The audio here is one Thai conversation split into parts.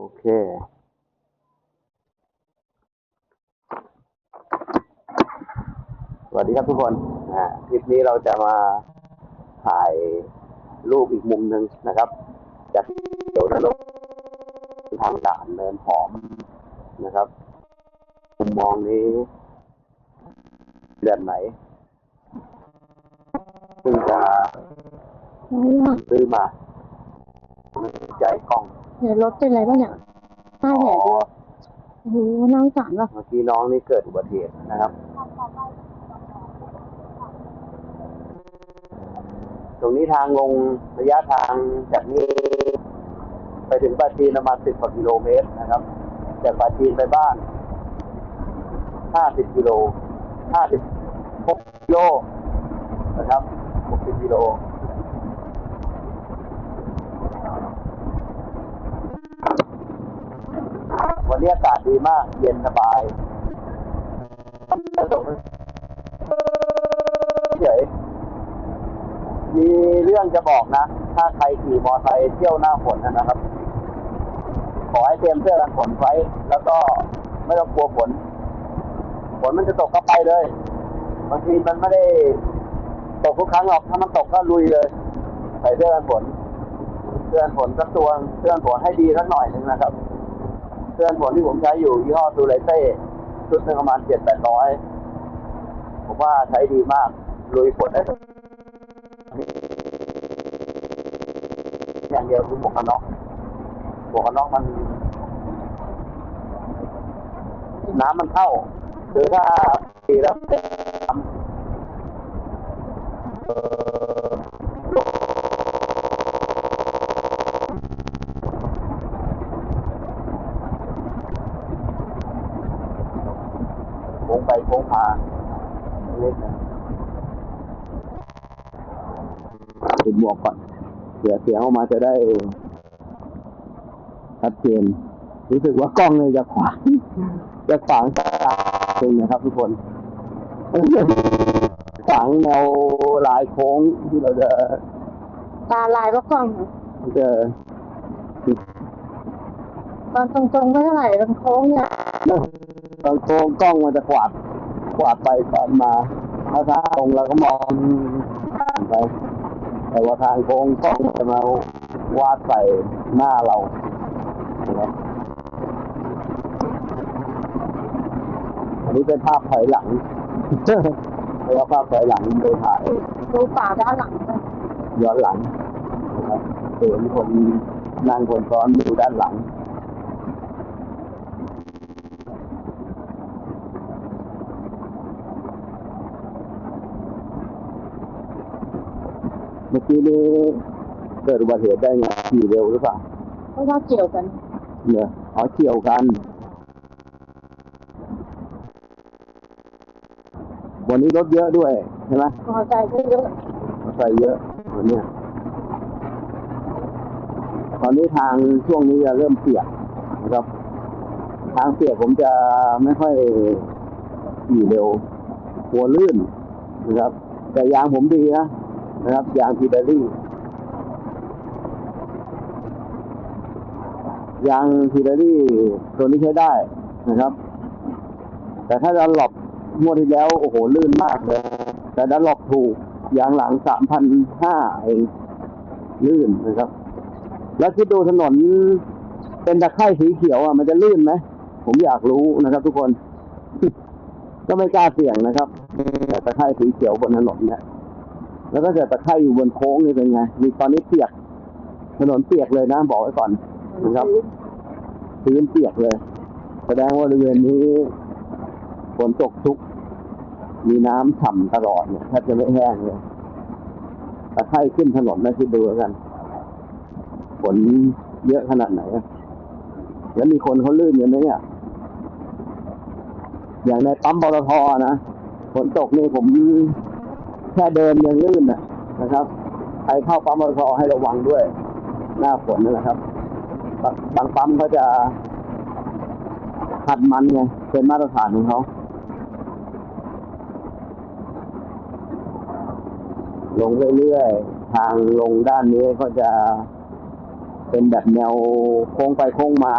โอเค สวัสดีครับทุกคนคลิปนี้เราจะมาถ่ายรูปอีกมุมหนึ่งนะครับ จากเดี๋ยวนรกทางด่านเนินหอมนะครับมุมมองนี้แบบไหนซึ่งจะอะไรอะซื้อมาใจกล้อง เดี๋ยวรถเป็นอะไรบ้างเนี่ยหน้าแหกเลยโอ้โหน่าสงสารว่ะเมื่อกี้น้องนี่เกิดอุบัติเหตุนะครับ ตรงนี้ทางลงระยะทางจากนี้ ไปถึงปาจีนประมาณสิบกว่ากิโลเมตรนะครับ จากปาจีนไปบ้านห้าสิบกิโลห้าสิบหกกิโลนะครับหกสิบกิโล วันนี้อากาศดีมาก เย็นสบายเฉยมีเรื่องจะบอกนะ ถ้าใครขี่มอเตอร์ไซค์เที่ยวหน้าฝนนะครับ ขอให้เตรียมเสื้อกันฝนไว้ แล้วก็ไม่ต้องกลัวฝน ฝนมันจะตกก็ไปเลย บางทีมันไม่ได้ตกทุกครั้งหรอก ถ้ามันตกก็ลุยเลย ใส่เสื้อกันฝนเสื้อกันฝนสักตัวเสื้อกันฝนให้ดีสักหน่อยหนึ่งนะครับ เสื้อกันฝนที่ผมใช้อยู่ยี่ห้อซูไลเต้ชุดหนึ่งประมาณเจ็ดแปดร้อยผมว่าใช้ดีมากลุยฝนได้อย่างเดียวคือหมวกกันน็อกหมวกกันน็อกมัน น้ำมันเข้าหรือถ้าดีแล้วโค้งไปโค้งมาเล็กนะติดหมวกก่อน เสียเสียงออกมาจะได้ชัดเจนรู้สึกว่ากล้องเลยจะขวางจะขวางตาจริงนะครับ ทุกคนขวางแนวลายโค้งที่เราจะตาลายก็กล้องจะตอนตรงๆไม่เท่าไหร่ตรงโค้งเนี่ยตอนโค้งกล้องมันจะขวาดขวาดไปขวาดมาถ้าทางตรงเราก็มองไปแต่ ว่าทางโค้งกล้องจะมาวาดใส่หน้าเรานะครับอันนี้เป็นภาพถอยหลังเรียกว่าภาพถอยหลังโดยถ่ายดูป่าด้านหลังด้วยย้อนหลังนะครับเห็นคนนั่งคนซ้อนดูด้านหลัง เมื่อกี้นี้เกิดอุบัติเหตุได้ไงขี่เร็วหรือเปล่าเพราะว่าเกี่ยวกันเนี่ยอ๋อเกี่ยวกัน วันนี้รถเยอะด้วยใช่ไหมพอใจก็เยอะใส่เยอะวันเนี้ยตอนนี้ทางช่วงนี้จะเริ่มเปียกนะครับ ทางเปียกผมจะไม่ค่อยขี่เร็วหัวลื่นนะครับ แต่ยางผมดีนะ นะครับยางพีเดลี่ยางพีเดลี่ตัวนี้ใช้ได้นะครับ แต่ถ้าดันหลบงวดที่แล้ว โอ้โห ลื่นมากเลย แต่ดันหลบถูกยางหลังสามพันห้าเองลื่นนะครับ แล้วคิดดูถนนเป็นตะไคร่สีเขียวอะมันจะลื่นไหมผมอยากรู้นะครับ ทุกคน ก็ไม่กล้าเสี่ยงนะครับ แต่ตะไคร่สีเขียวบนถนนเนี่ย แล้วก็เกิดตะไคร่อยู่บนโค้งนี่เป็นไง มีตอนนี้เปียก ถนนเปียกเลยนะบอกไว้ก่อนนะครับพื้นเปียกเลย แสดงว่าบริเวณนี้ฝนตกชุก มีน้ำฉ่ำตลอดเนี่ยแทบจะไม่แห้งเลยตะไคร่ขึ้นถนนนะคิดดูแลกัน ฝนเยอะขนาดไหน แล้วมีคนเขาลื่นกันไหมเนี่ย อย่างในปั๊มปตทนะ ฝนตกนี่ผม ค่เดินยังลื่นนะนะครับใครเข้าปั๊มปตทให้ระวังด้วย หน้าฝนนั่นแหละครับบางบางปั๊มเขาจะขัดมันไงเป็นมาตรฐานของเขาลงเรื่อยๆ ทางลงด้านนี้ก็จะเป็นแบบแนวโค้งไปโค้งมา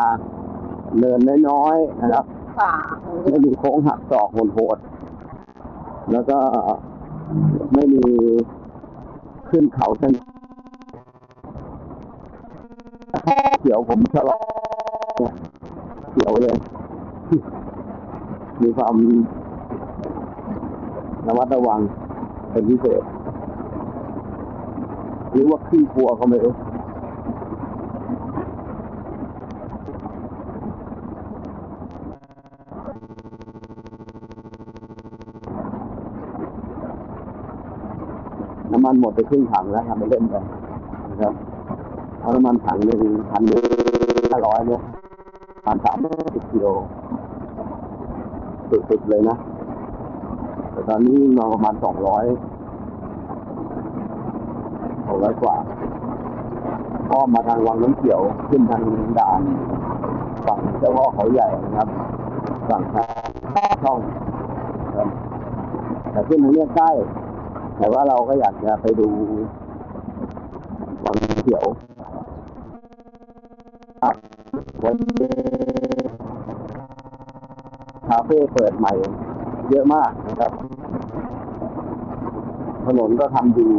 เนินน้อยๆนะครับป่าไม่มีโค้งหักศอกโหดๆแล้วก็ ไม่มีขึ้นเขาเส้นเขียวผมชะลอเนี่ยเขียวเลย มีความระมัดระวังเป็นพิเศษหรือว่าขี้กลัวก็ไม่รู้ น้ำ มันหมดไปครึ่งถังแล้วทำไปเล่นกันนะครับเอาน้ำมันถังหนึ่งพันห้าร้อยเนี่ยพันสามสิบกิโลสุดๆเลยนะ แต่ตอนนี้วิ่งมาประมาณสองร้อยสองร้อยกว่าอ้อมาทางวังน้ำเขียวขึ้นทางด่านฝั่งเจ้าพ่อเขาใหญ่นะครับฝั่งทางช่องแต่ขึ้นทางเนี้ยใกล้ แต่ว่าเราก็อยากจะไปดูวังเขียวครับวันนี้คาเฟ่เปิดใหม่ เยอะมากนะครับ ถนนก็ทำดี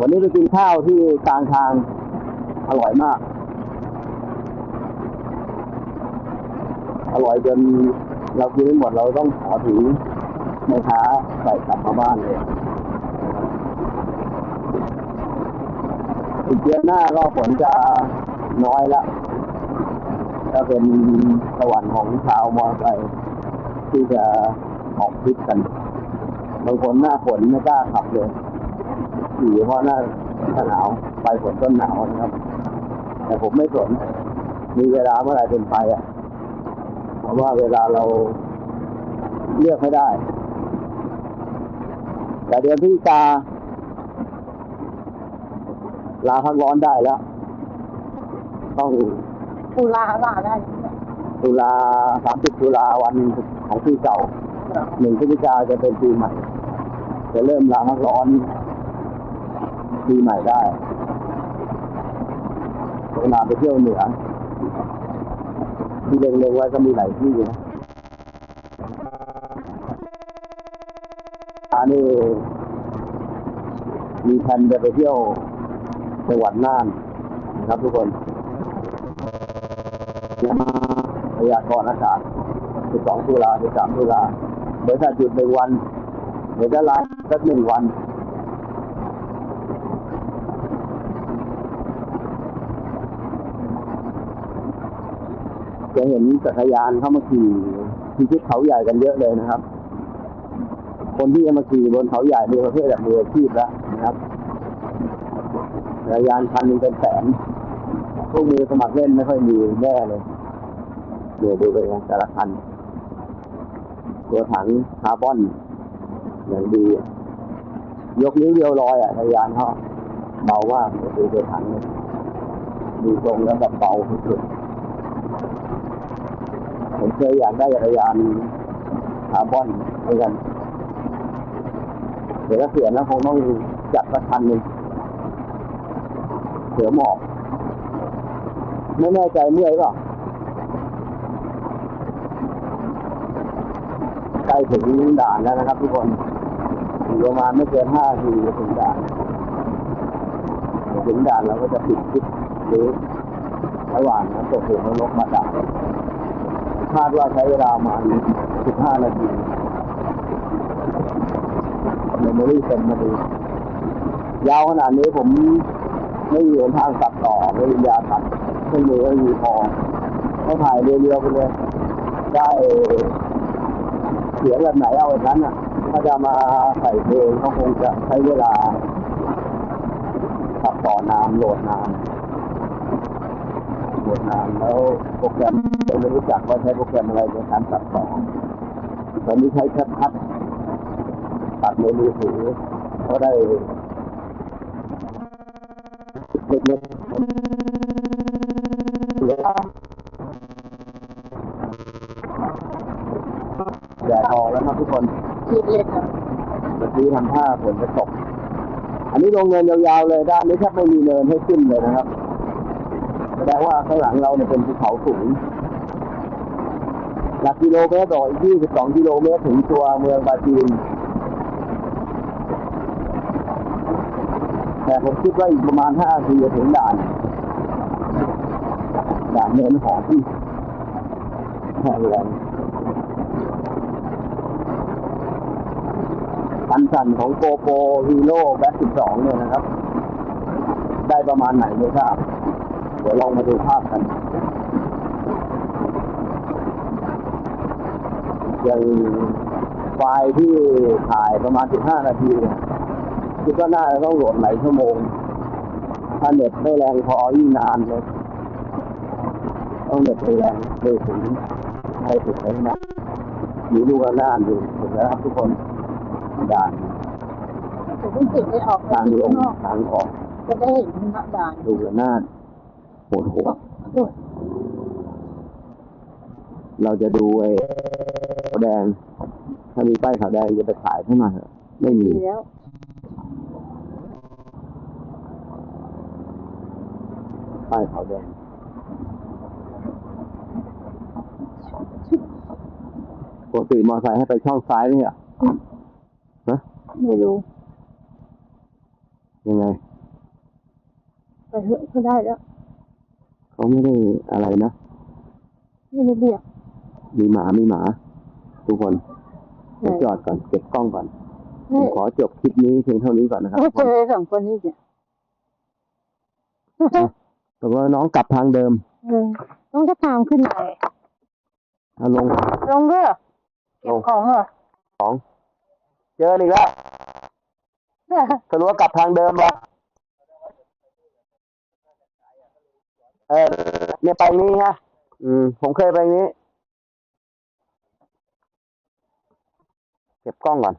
วันนี้ไปกินข้าวที่กลางทางอร่อยมาก อร่อยจนเรากินไม่หมดเราต้องขอถึง แม่ค้าใส่กลับมาบ้านเลยอีกเดือนหน้าก็ฝนจะน้อยละก็เป็นสวรรค์ของชาวมอไซค์ที่จะออกทริปกันบางคนหน้าฝนไม่กล้าขับเลยขี่เพราะหน้าหนาวไปฝนต้นหนาวนะครับ แต่ผมไม่สน มีเวลาเมื่อไหร่เป็นไปอะ เพราะว่าเวลาเราเลือกไม่ได้ แต่เดือนพฤศจิกาลาพักร้อนได้แล้ว ต้องตุลาลาได้ตุลาสามสิบตุลาวันของปีเก่าหนึ่งพฤศจิกาจะเป็นปีใหม่ จะเริ่มลาพักร้อนปีใหม่ได้เวลาไปเที่ยวเหนือ ที่เล็งๆไว้ก็มีหลายที่นะ อันนี้มีแผนจะไปเที่ยวจังหวัดน่านนะครับทุกคนพยากรณ์อากาศ12ตุลา13ตุลาเดี๋ยวถ้าหยุดหนึ่งวัน เดี๋ยวจะลาสักหนึ่งวันจะเห็นจักรยานเข้ามาขี่ที่ทิศเขาใหญ่กันเยอะเลยนะครับ คนที่จะมาขี่บนเขาใหญ่มีประเภทแบบมืออาชีพแล้วนะครับจักรยานคันนึงเป็นแสนพวกมือสมัครเล่นไม่ค่อยมีแน่เลยเดี๋ยวดูไปนะแต่ละคัน ตัวถังคาร์บอนอย่างดี ยกนิ้วเดียวลอยอะจักรยานเขาเบามากเดี๋ยวดูตัวถังเนี่ยดูตรงแล้วแบบเบาสุดผมเคยอยากได้จักรยานคาร์บอนเหมือนกัน ดี๋ยวถ้าเสียแล้วคงต้องจัดสักคันหนึ่งเสือหมอกไม่แน่ใจเมื่อยเปล่าใกล้ถึงด่านแล้วนะครับทุกคนอีกประมาณไม่เกินห้าทีถึงด่านถึงด่านเราก็จะปิดคลิปหรือระหว่างน้ำตกเหวนรกมาด่านคาดว่าใช้เวลาประมาณ15นาที มโมรี่เต็มมาดียาวขนาดนี้ผมไม่มีหนทางตัดต่อไม่มียาตัดเครื่องมือไม่มีพอเขาถ่ายเรียวๆไปเลย ได้เสียงแบบไหนเอาแบบนั้นอะ ถ้าจะมาใส่เพลงเขาคงจะใช้เวลาตัดต่อนานโหลดนานโหลดนานแล้วโปรแกรมไม่รู้จักว่าใช้โปรแกรมอะไรในการตัดต่อตอนนี้ใช้แคปคัดตัด ในมือถือก็ได้เล็กๆแดดออกแล้วครับทุกคนคิดเล็กอะเมื่อกี้ทำท่าฝนจะตก อันนี้ลงเนินยาวๆเลยด้านนี้แทบไม่มีเนินให้ขึ้นเลยนะครับ แสดงว่าข้างหลังเราเนี่ยเป็นภูเขาสูงหลักกิโลเมตรต่ออีก22กิโลเมตรถึงตัวเมืองปาจีน แต่ผมคิดว่าอีกประมาณ5นาทีจะถึงด่าน ด่านเนินหอมแห่งแรงคันสั่นของโกโปฮีโร่แบ็ค12เนี่ยนะครับ ได้ประมาณไหนไม่ทราบ เดี๋ยวลองมาดูภาพกันอย่างไฟล์ที่ถ่ายประมาณ 15 นาทีเนี่ย คิดว่าน่าจะต้องโหลดหลายชั่วโมง ถ้าเน็ตไม่แรงพอยิ่งนานเลยต้องเน็ตแรงเลยถึงให้ถึงได้นะมีลูกระนาดอยู่ถึงแล้วครับทุกคนด่านจะต้องติดให้ออกทางลงนอกทางออกจะได้เห็นพระด่านลูกระนาดโหดโหดด้วยเราจะดูไอ้ขาวแดง ถ้ามีป้ายขาวแดงจะไปขายเท่าไหร่เหรอไม่มีดีแล้ว ป้ายขาวแดงปกติมอเตอร์ไซค์ให้ไปช่องซ้ายนี่เหรอฮะไม่รู้ ยังไง ไปเถอะก็ได้แล้ว เขาไม่ได้อะไรนะ ไม่ได้เรียกมีหมา มีหมา ทุกคนไหนผมจอดก่อน เก็บกล้องก่อนผไม่มขอจบคลิปนี้เพียงเท่านี้ก่อนนะครับก็ทุกคเจนอสองคนนี้เนี่ย ตกลงน้องกลับทางเดิมเออต้องจะตามขึ้นไปเอาลงลงด้วยเหรอเก็บของเหรอสองเจออีกแล้วสรุปว่ากลับทางเดิมเหรอเออเนี่ยไปนี้ฮะอืม ผมเคยไปนี้ เก็บกล้องก่อน